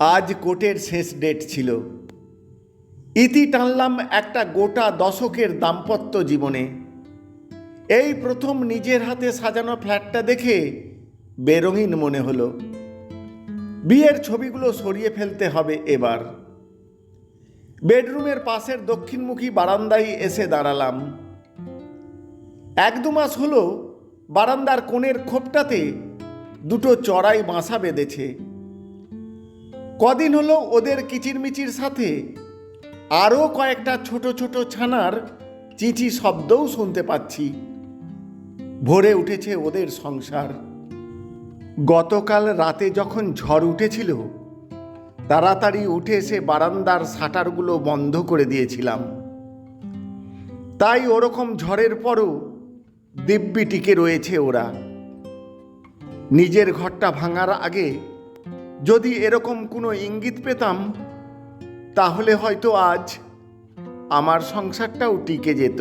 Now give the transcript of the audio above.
আজ কোর্টের শেষ ডেট ছিল। ইতি টানলাম একটা গোটা দশকের দাম্পত্য জীবনে। এই প্রথম নিজের হাতে সাজানো ফ্ল্যাটটা দেখে বেরঙিন মনে হলো। বিয়ের ছবিগুলো সরিয়ে ফেলতে হবে এবার। বেডরুমের পাশের দক্ষিণমুখী বারান্দায় এসে দাঁড়ালাম। এক দু মাস হলো বারান্দার কোণের খোপটাতে দুটো চড়াই বাসা বেঁধেছে। কদিন হলো ওদের কিচিরমিচির সাথে। আরও কয়েকটা ছোট ছোট ছানার চিঠি শব্দও শুনতে পাচ্ছি। ভরে উঠেছে ওদের সংসার। গতকাল রাতে যখন ঝড় উঠেছিল, তাড়াতাড়ি উঠে এসে বারান্দার শাটারগুলো বন্ধ করে দিয়েছিলাম। তাই ওরকম ঝড়ের পরও দিব্যি টিকে রয়েছে ওরা। নিজের ঘরটা ভাঙার আগে যদি এরকম কোনো ইঙ্গিত পেতাম তাহলে হয়তো আজ আমার সংসারটাও টিকে যেত।